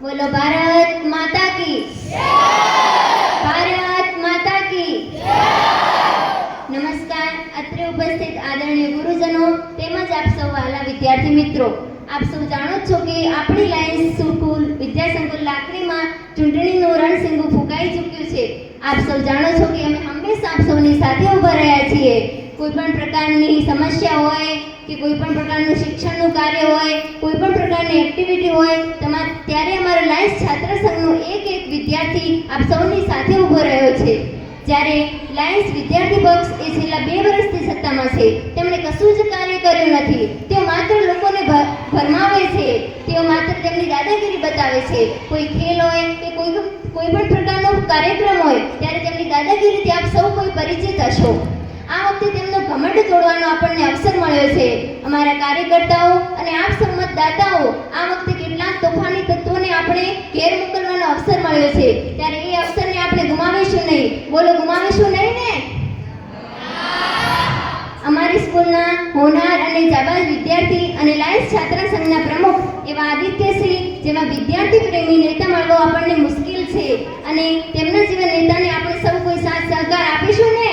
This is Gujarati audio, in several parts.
બોલો, ભારત માતા કી ભારત માતા કી નમસ્કાર. અત્રે ઉપસ્થિત આદરણીય ગુરુજનો તેમજ આપ સૌ વાલા વિદ્યાર્થી મિત્રો. આપ સૌ જાણો છો કે આપણી લાયન્સ સ્કૂલ, વિદ્યાસંકુલ લાકડીમાં ચૂંટણીનું રણસિંગું ફૂંકાઈ ચૂક્યું છે. આપ સૌ જાણો છો કે અમે હંમેશા આપ સૌની સાથે ઊભા રહ્યા છીએ. કોઈ પણ પ્રકારની સમસ્યા હોય કે કોઈ પણ પ્રકારનું શિક્ષણનું કાર્ય હોય કોઈ પણ પ્રકારની એક્ટિવિટી હોય, તમારે ત્યારે અમારો લાયન્સ છાત્ર સંઘનો એક એક વિદ્યાર્થી આપ સૌની સાથે ઊભો રહ્યો છે. જ્યારે લાયન્સ વિદ્યાર્થી પક્ષ એ છેલ્લા બે વર્ષથી સત્તામાં છે. તેમણે કશું જ કાર્ય કર્યું નથી. તેઓ માત્ર લોકોને ભરમાવે છે. તેઓ માત્ર તેમની દાદાગીરી બતાવે છે. કોઈ ખેલ હોય કે કોઈ કોઈ પણ પ્રકારનો કાર્યક્રમ હોય, ત્યારે તેમની દાદાગીરીથી આપ સૌ કોઈ પરિચિત હશો. તોડવાનો આપણને અવસર મળ્યો છે. અમારા કાર્યકર્તાઓ અને આપ સૌ મતદાતાઓ આ વખતે કેટલાક તોફાની તત્વોને આપણે ઘેર મોકલવાનો અવસર મળ્યો છે. ત્યારે એ અવસરને આપણે ગુમાવીશું નહીં. બોલો, ગુમાવીશું નહીં ને? અમારી સ્કૂલના હોનાર અને જાબાજ વિદ્યાર્થી અને લાયસ છાત્ર સંઘના પ્રમુખ એવા આદિત્યસિંહ જેવા વિદ્યાર્થી પ્રેમી નેતા મળવો આપણને મુશ્કેલ છે. અને તેમના જેવા નેતાને આપણે સૌ કોઈ સાથ સહકાર આપીશું ને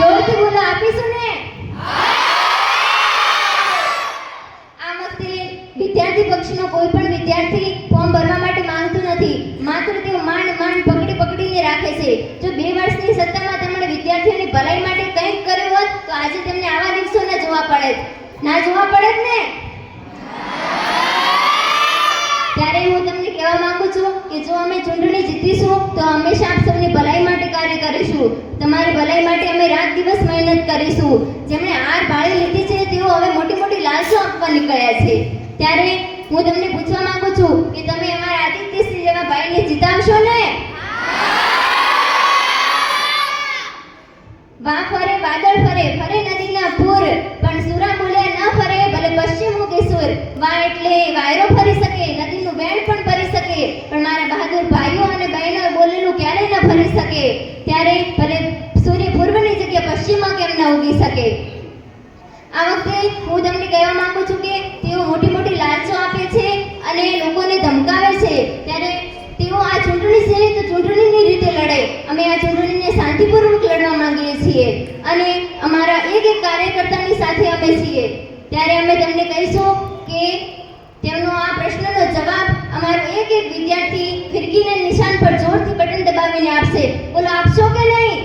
જોરથી બોલો આપીશું ને આ વખતે પક્ષનો કોઈ પણ વિદ્યાર્થી ફોર્મ ભરવા માટે માંગતું નથી. માત્ર તેઓ માંડ માંડ પકડી પકડીને રાખે છે. જો બે વર્ષની સત્તામાં તેમણે વિદ્યાર્થીઓની ભલાઈ માટે કંઈક કર્યું હોત, તો આજે તેમને આવા દિવસો ન જોવા પડે. ના જોવા પડે ને? ત્યારે હું તમને કહેવા માંગુ છું કે જો અમે ચૂંટણી જીતીશું, તો હંમેશા આપ સૌની ભલાઈ માટે કાર્ય કરીશું. તમારી ભલાઈ માટે અમે રાત દિવસ મહેનત કરીશું. જેમણે હાર ભાળી લીધી છે, તેઓ હવે મોટી મોટી લાશો આપવા નીકળ્યા છે. ત્યારે હું તમને પૂછવા માંગુ છું કે તમે અમારા આદિત્યસિંહ જેવા ભાઈને જીતાવશો ને? વા ફરે, વાદળ ફરે ફરે નદીના પૂર, પણ સુરા બોલ્યા ન ફરે, ભલે પશ્ચિમ કે સુર. વા એટલે વાયરો ફરી શકે, નદીનું બેણ પણ ફરી શકે, પણ મારા બહાદુર ભાઈઓ અને બહેનો બોલેલું ક્યારેય ન ફરી શકે? ત્યારે ભલે સૂર્ય પૂર્વની જગ્યા પશ્ચિમમાં કેમ ન ઉગી શકે? આ વખતે હું તમને કહેવા માંગુ છું કે તેઓ મોટી મોટી અને લોકોને ધમકાવે છે, ત્યારે તેઓ આ ચૂંટણી છે તો ચૂંટણીની રીતે લડે અમે આ ચૂંટણીને શાંતિપૂર્વક લડવા માંગીએ છીએ. અને અમારા એક એક કાર્યકર્તાની સાથે અમે છીએ. ત્યારે અમે તેમને કહીશું કે તેમનો આ પ્રશ્નનો જવાબ અમારો એક એક વિદ્યાર્થી ફિરકીને નિશાન પર જોરથી બટન દબાવીને આપશે. બોલો, આપશો કે નહીં?